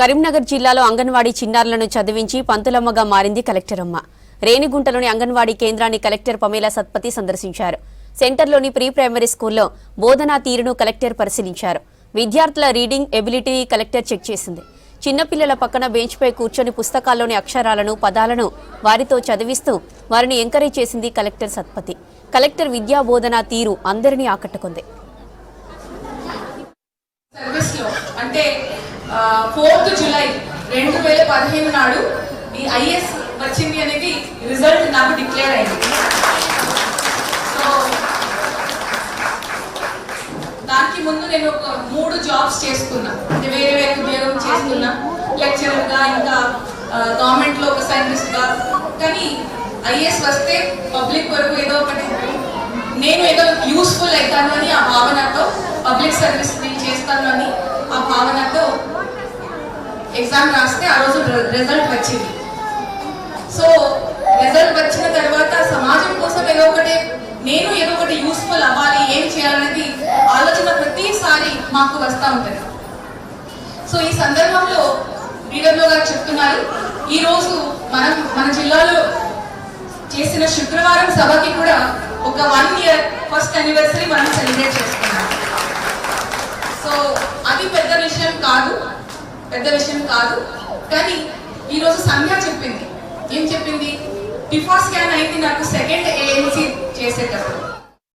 కరీంనగర్ జిల్లాలో అంగన్వాడీ చిన్నారులను చదివించి పంతులమ్మగా మారింది కలెక్టర్ అమ్మ. రేణిగుంటలోని అంగన్వాడీ కేంద్రాన్ని కలెక్టర్ పమేలా సత్పతి సందర్శించారు. సెంటర్లోని ప్రీ ప్రైమరీ స్కూల్లో బోధనా తీరును కలెక్టర్ పరిశీలించారు. విద్యార్థుల రీడింగ్ ఎబిలిటీని కలెక్టర్ చెక్ చేసింది. చిన్నపిల్లల పక్కన బెంచ్పై కూర్చొని పుస్తకాల్లోని అక్షరాలను పదాలను వారితో చదివిస్తూ వారిని ఎంకరేజ్ చేసింది కలెక్టర్ సత్పతి. కలెక్టర్ విద్యా బోధనా తీరు అందరినీ ఆకట్టుకుంది. అంటే ఫోర్త్ జూలై రెండు వేల పదిహేను నాడు ఈ ఐఎస్ వచ్చింది అనేది రిజల్ట్ నాకు డిక్లేర్ అయింది. సో దానికి ముందు నేను ఒక మూడు జాబ్స్ చేసుకున్నా. అంటే వేరే వేరే ఉద్యోగం చేసుకున్నా. లెక్చరర్గా ఇంకా గవర్నమెంట్లో ఒక సైంటిస్ట్గా. కానీ ఐఎస్ వస్తే పబ్లిక్ వరకు ఏదో ఒకటి నేను ఏదో యూస్ఫుల్ అవుతాను అని ఆ భావనతో పబ్లిక్ సర్వీస్ నేను చేస్తాను అని ఆ భావనతో ఎగ్జామ్ రాస్తే ఆ రోజు రిజల్ట్ వచ్చింది. సో రిజల్ట్ వచ్చిన తర్వాత సమాజం కోసం ఏదో ఒకటి నేను ఏదో ఒకటి యూస్ఫుల్ అవ్వాలి ఏం చేయాలనేది ఆలోచన ప్రతిసారి మాకు వస్తూ ఉంటుంది. సో ఈ సందర్భంలో లీడర్లో గారు చెప్తున్నారు ఈ రోజు మనం మన జిల్లాలో చేసిన శుక్రవారం సభకి కూడా ఒక వన్ ఇయర్ ఫస్ట్ అనివర్సరీ మనం సెలబ్రేట్ చేసుకున్నాం. సో అది పెద్ద విషయం కాదు. పెద్ద విషయం కాదు. కానీ ఈరోజు సంధ్య చెప్పింది. ఏం చెప్పింది? బిఫోర్ స్కాన్ అయింది నాకు సెకండ్ ఏఎన్సీ చేసేటప్పుడు.